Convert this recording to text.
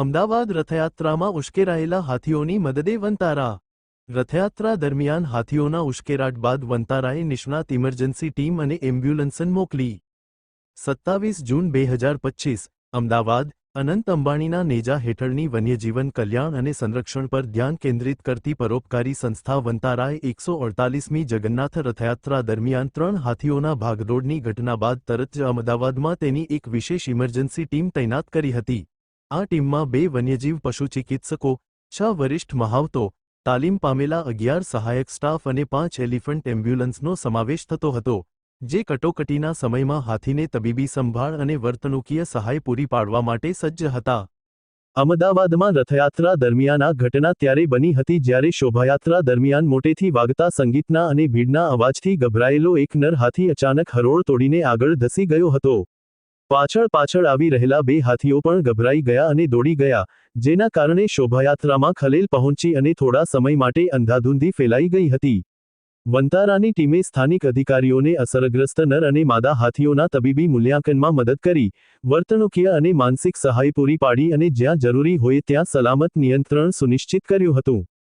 અમદાવાદ રથયાત્રામાં ઉશ્કેરાયેલા હાથીઓની મદદે વંતારા રથયાત્રા દરમિયાન હાથીઓના ઉશ્કેરાટ બાદ વંતારાએ નિષ્ણાત ઇમરજન્સી ટીમ અને એમ્બ્યુલન્સન મોકલી. સત્તાવીસ જૂન બે હજાર પચ્ચીસ અમદાવાદ, અનંત અંબાણીના નેજા હેઠળની વન્યજીવન કલ્યાણ અને સંરક્ષણ પર ધ્યાન કેન્દ્રિત કરતી પરોપકારી સંસ્થા વંતારાએ એકસો અડતાલીસમી જગન્નાથ રથયાત્રા દરમિયાન ત્રણ હાથીઓના ભાગદોડની ઘટના બાદ તરત જ અમદાવાદમાં તેની એક વિશેષ ઇમરજન્સી ટીમ તૈનાત કરી હતી. આ ટીમમાં બે વન્યજીવ પશુ ચિકિત્સકો, છ વરિષ્ઠ મહાવતો, તાલીમ પામેલા અગિયાર સહાયક સ્ટાફ અને પાંચ એલિફન્ટ એમ્બ્યુલન્સનો સમાવેશ થતો હતો, જે કટોકટીના સમયમાં હાથીને તબીબી સંભાળ અને વર્તણૂકીય સહાય પૂરી પાડવા માટે સજ્જ હતા. અમદાવાદમાં રથયાત્રા દરમિયાન આ ઘટના ત્યારે બની હતી જ્યારે શોભાયાત્રા દરમિયાન મોટેથી વાગતા સંગીતના અને ભીડના અવાજથી ગભરાયેલો એક નર હાથી અચાનક હરોળ તોડીને આગળ ધસી ગયો હતો. પાછળ પાછળ આવી રહેલા બે હાથીઓ પણ ગભરાઈ ગયા અને દોડી ગયા, જેના કારણે શોભાયાત્રામાં ખલેલ પહોંચી અને થોડા સમય માટે અંધાધૂંધી ફેલાઈ ગઈ હતી. વંતારાની ટીમે સ્થાનિક અધિકારીઓને અસરગ્રસ્ત નર અને માદા હાથીઓના તબીબી મૂલ્યાંકનમાં મદદ કરી, વર્તણૂકીય અને માનસિક સહાય પૂરી પાડી અને જ્યાં જરૂરી હોય ત્યાં સલામત નિયંત્રણ સુનિશ્ચિત કર્યું હતું.